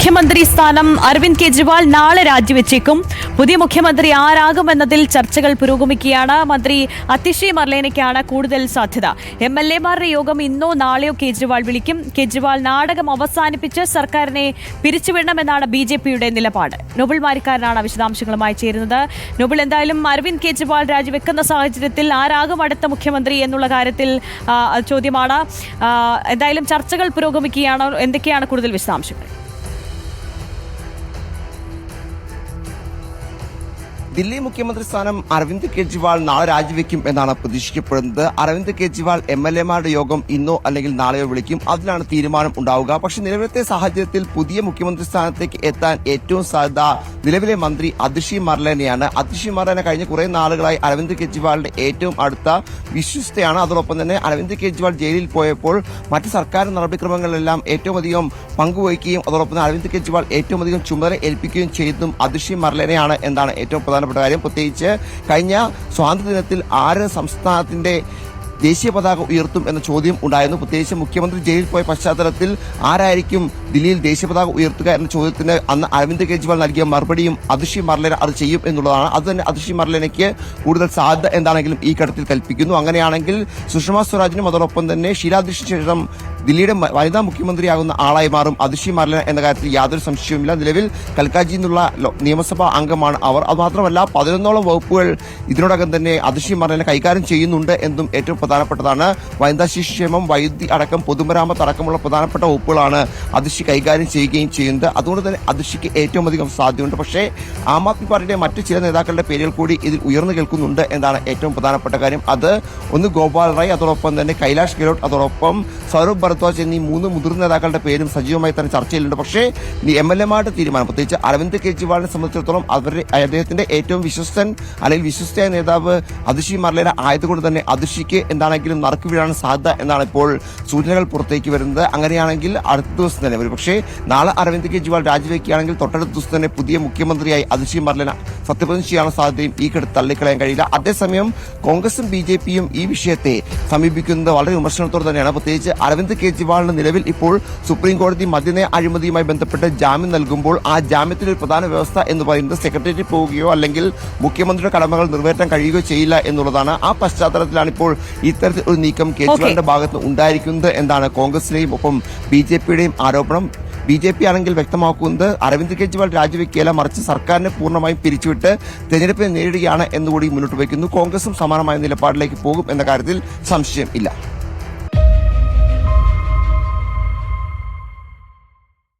മുഖ്യമന്ത്രി സ്ഥാനം അരവിന്ദ് കെജ്രിവാൾ നാളെ രാജിവെച്ചേക്കും. പുതിയ മുഖ്യമന്ത്രി ആരാകുമെന്നതിൽ ചർച്ചകൾ പുരോഗമിക്കുകയാണ്. മന്ത്രി അതിഷി മർലേനയ്ക്കാണ് കൂടുതൽ സാധ്യത. എം എൽ എമാരുടെ യോഗം ഇന്നോ നാളെയോ കേജ്രിവാൾ വിളിക്കും. കേജ്രിവാൾ നാടകം അവസാനിപ്പിച്ച് സർക്കാരിനെ പിരിച്ചുവിടണമെന്നാണ് ബി ജെ പിയുടെ നിലപാട്. നൊബിൾ മാരിക്കാരനാണ് വിശദാംശങ്ങളുമായി ചേരുന്നത്. നൊബിൾ എന്തായാലും അരവിന്ദ് കെജ്രിവാൾ രാജിവെക്കുന്ന സാഹചര്യത്തിൽ ആരാകും അടുത്ത മുഖ്യമന്ത്രി എന്നുള്ള കാര്യത്തിൽ ചോദ്യമാണ്. എന്തായാലും ചർച്ചകൾ പുരോഗമിക്കുകയാണ്. എന്തൊക്കെയാണ് കൂടുതൽ വിശദാംശങ്ങൾ? ദില്ലി മുഖ്യമന്ത്രി സ്ഥാനം അരവിന്ദ് കെജ്രിവാൾ നാളെ രാജിവെക്കും എന്നാണ് പ്രതീക്ഷിക്കപ്പെടുന്നത്. അരവിന്ദ് കെജ്രിവാൾ എം എൽ എമാരുടെ യോഗം ഇന്നോ അല്ലെങ്കിൽ നാളെയോ വിളിക്കും. അതിലാണ് തീരുമാനം ഉണ്ടാവുക. പക്ഷേ നിലവിലത്തെ സാഹചര്യത്തിൽ പുതിയ മുഖ്യമന്ത്രി സ്ഥാനത്തേക്ക് എത്താൻ ഏറ്റവും സാധ്യത നിലവിലെ മന്ത്രി അതിഷി മർലേനയാണ്. അതിഷി മർലേന കഴിഞ്ഞ കുറെ നാളുകളായി അരവിന്ദ് കെജ്രിവാളിന്റെ ഏറ്റവും അടുത്ത വിശ്വസ്തയാണ്. അതോടൊപ്പം തന്നെ അരവിന്ദ് കെജ്രിവാൾ ജയിലിൽ പോയപ്പോൾ മറ്റ് സർക്കാർ നടപടിക്രമങ്ങളിലെല്ലാം ഏറ്റവും അധികം പങ്കുവഹിക്കുകയും അതോടൊപ്പം അരവിന്ദ് കെജ്രിവാൾ ഏറ്റവും അധികം ചുമതല ഏൽപ്പിക്കുകയും ചെയ്തതും അതിഷി മർലേനയാണ് എന്നാണ് ഏറ്റവും പ്രധാനപ്പെട്ട കാര്യം. പ്രത്യേകിച്ച് കഴിഞ്ഞ സ്വാതന്ത്ര്യദിനത്തിൽ ആര് സംസ്ഥാനത്തിന്റെ ദേശീയ പതാക ഉയർത്തും എന്ന ചോദ്യം ഉണ്ടായിരുന്നു. പ്രത്യേകിച്ച് മുഖ്യമന്ത്രി ജയിലിൽ പോയ പശ്ചാത്തലത്തിൽ ആരായിരിക്കും ദില്ലിയിൽ ദേശീയ പതാക ഉയർത്തുക എന്ന ചോദ്യത്തിന് അന്ന് അരവിന്ദ് കെജ്രിവാൾ നൽകിയ മറുപടിയും അതിഷി മർലേന അത് ചെയ്യും എന്നുള്ളതാണ്. അത് തന്നെ അതിഷി മർലേനയ്ക്ക് കൂടുതൽ സാധ്യത എന്താണെങ്കിലും ഈ ഘട്ടത്തിൽ കൽപ്പിക്കുന്നു. അങ്ങനെയാണെങ്കിൽ സുഷമ സ്വരാജിനും അതോടൊപ്പം തന്നെ ഷീലാ ദീക്ഷിത് ശേഷം ദില്ലിയുടെ വനിതാ മുഖ്യമന്ത്രിയാകുന്ന ആളായി മാറും അതിഷി മർലേന എന്ന കാര്യത്തിൽ യാതൊരു സംശയവുമില്ല. നിലവിൽ കൽക്കാജി എന്നുള്ള നിയമസഭാ അംഗമാണ് അവർ. അത് മാത്രമല്ല പതിനൊന്നോളം വകുപ്പുകൾ ഇതിനോടകം തന്നെ അതിഷി മർലേന കൈകാര്യം ചെയ്യുന്നുണ്ട് എന്നും ഏറ്റവും പ്രധാനപ്പെട്ടതാണ്. വനിതാ ശിശുക്ഷേമം വൈദ്യുതി അടക്കം പൊതുമരാമത്ത് അടക്കമുള്ള പ്രധാനപ്പെട്ട വകുപ്പുകളാണ് അതിഷി കൈകാര്യം ചെയ്യുകയും ചെയ്യുന്നത്. അതുകൊണ്ട് തന്നെ അതിഷിക്ക് ഏറ്റവും അധികം സാധ്യതയുണ്ട്. പക്ഷേ ആം ആദ്മി പാർട്ടിയുടെ മറ്റ് ചില നേതാക്കളുടെ പേരുകൾ കൂടി ഇതിൽ ഉയർന്നു കേൾക്കുന്നുണ്ട് എന്നാണ് ഏറ്റവും പ്രധാനപ്പെട്ട കാര്യം. അത് ഒന്ന് ഗോപാൽ റായ് അതോടൊപ്പം തന്നെ കൈലാഷ് ഗെഹ്ലോട്ട് അതോടൊപ്പം സൗരഭ് ഭരദ്വാജ് എന്നീ മൂന്ന് മുതിർന്ന നേതാക്കളുടെ പേരും സജീവമായി തന്നെ ചർച്ചയിലുണ്ട്. പക്ഷേ എം എൽ എ എമാരുടെ തീരുമാനം പ്രത്യേകിച്ച് അരവിന്ദ് കെജ്രിവാളിനെ സംബന്ധിച്ചിടത്തോളം അവരുടെ അദ്ദേഹത്തിന്റെ ഏറ്റവും വിശ്വസ്തൻ അല്ലെങ്കിൽ വിശ്വസ്തയായ നേതാവ് അതിഷി മർലേന ആയതുകൊണ്ട് തന്നെ അതിഷിക്ക് എന്താണെങ്കിലും നറുക്ക് വീഴാൻ സാധ്യത എന്നാണ് ഇപ്പോൾ സൂചനകൾ പുറത്തേക്ക് വരുന്നത്. അങ്ങനെയാണെങ്കിൽ അടുത്ത ദിവസം തന്നെ ഒരു പക്ഷേ നാളെ അരവിന്ദ് കെജ്രിവാൾ രാജിവെക്കുകയാണെങ്കിൽ തൊട്ടടുത്ത ദിവസം തന്നെ പുതിയ മുഖ്യമന്ത്രിയായി അതിഷി മർലേന സത്യപ്രതിജ്ഞ ചെയ്യാനുള്ള സാധ്യതയും ഈ ഘട്ടത്തിൽ തള്ളിക്കളയാൻ കഴിയില്ല. അതേസമയം കോൺഗ്രസും ബി ജെ പിയും ഈ വിഷയത്തെ സമീപിക്കുന്നത് വളരെ വിമർശനത്തോടെ തന്നെയാണ്. പ്രത്യേകിച്ച് അരവിന്ദ് കെജ്രിവാളിന് നിലവിൽ ഇപ്പോൾ സുപ്രീം കോടതി മദ്യനയ അഴിമതിയുമായി ബന്ധപ്പെട്ട് ജാമ്യം നൽകുമ്പോൾ ആ ജാമ്യത്തിന്റെ ഒരു പ്രധാന വ്യവസ്ഥ എന്ന് പറയുന്നത് സെക്രട്ടേറിയറ്റ് പോവുകയോ അല്ലെങ്കിൽ മുഖ്യമന്ത്രിയുടെ കടമകൾ നിറവേറ്റാൻ കഴിയുകയോ ചെയ്യില്ല എന്നുള്ളതാണ്. ആ പശ്ചാത്തലത്തിലാണ് ഇപ്പോൾ ഇത്തരത്തിൽ ഒരു നീക്കം കേജ്രിവാളിന്റെ ഭാഗത്ത് ഉണ്ടായിരിക്കുന്നത് എന്നാണ് കോൺഗ്രസിന്റെയും ഒപ്പം ബി ജെ പിയുടെയും ആരോപണം. ബി ജെ പി ആണെങ്കിൽ വ്യക്തമാക്കുന്നത് അരവിന്ദ് കെജ്രിവാൾ രാജിവെക്കുകയല്ല മറിച്ച് സർക്കാരിനെ പൂർണമായും പിരിച്ചുവിട്ട് തെരഞ്ഞെടുപ്പിനെ നേരിടുകയാണ് എന്നുകൂടി മുന്നോട്ട് വയ്ക്കുന്നു. കോൺഗ്രസും സമാനമായ നിലപാടിലേക്ക് പോകും എന്ന കാര്യത്തിൽ സംശയം ഇല്ല.